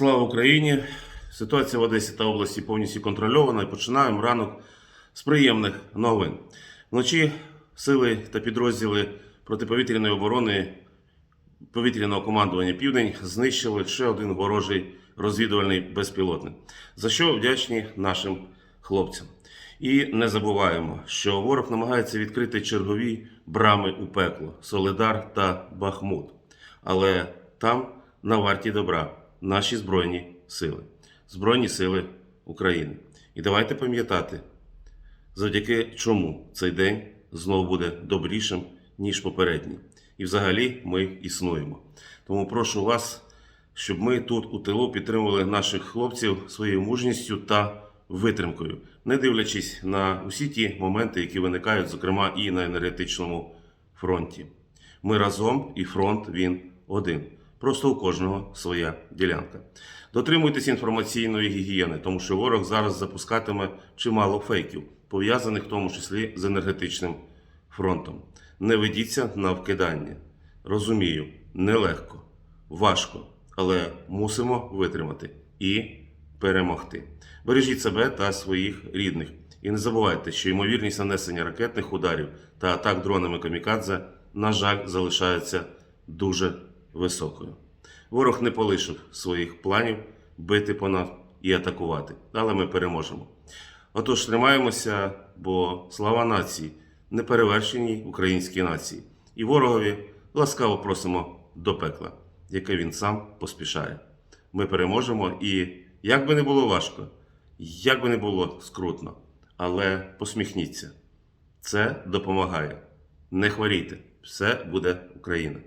Слава Україні! Ситуація в Одесі та області повністю контрольована і починаємо ранок з приємних новин. Вночі сили та підрозділи протиповітряної оборони повітряного командування Південь знищили ще один ворожий розвідувальний безпілотник, за що вдячні нашим хлопцям. І не забуваємо, що ворог намагається відкрити чергові брами у пекло Солидар та Бахмут. Але там на варті добра наші Збройні сили, Збройні сили України. І давайте пам'ятати, завдяки чому цей день знову буде добрішим, ніж попередній. І взагалі ми існуємо. Тому прошу вас, щоб ми тут у тилу підтримували наших хлопців своєю мужністю та витримкою, не дивлячись на усі ті моменти, які виникають, зокрема і на енергетичному фронті. Ми разом і фронт він один. Просто у кожного своя ділянка. Дотримуйтесь інформаційної гігієни, тому що ворог зараз запускатиме чимало фейків, пов'язаних в тому числі з енергетичним фронтом. Не ведіться на вкидання. Розумію, нелегко, важко, але мусимо витримати і перемогти. Бережіть себе та своїх рідних. І не забувайте, що ймовірність нанесення ракетних ударів та атак дронами камікадзе, на жаль, залишається дуже високою. Ворог не полишив своїх планів бити по нас і атакувати, але ми переможемо. Отож, тримаємося, бо слава нації, неперевершеній українській нації. І ворогові ласкаво просимо до пекла, яке він сам поспішає. Ми переможемо, і як би не було важко, як би не було скрутно, але посміхніться. Це допомагає. Не хворійте, все буде Україна.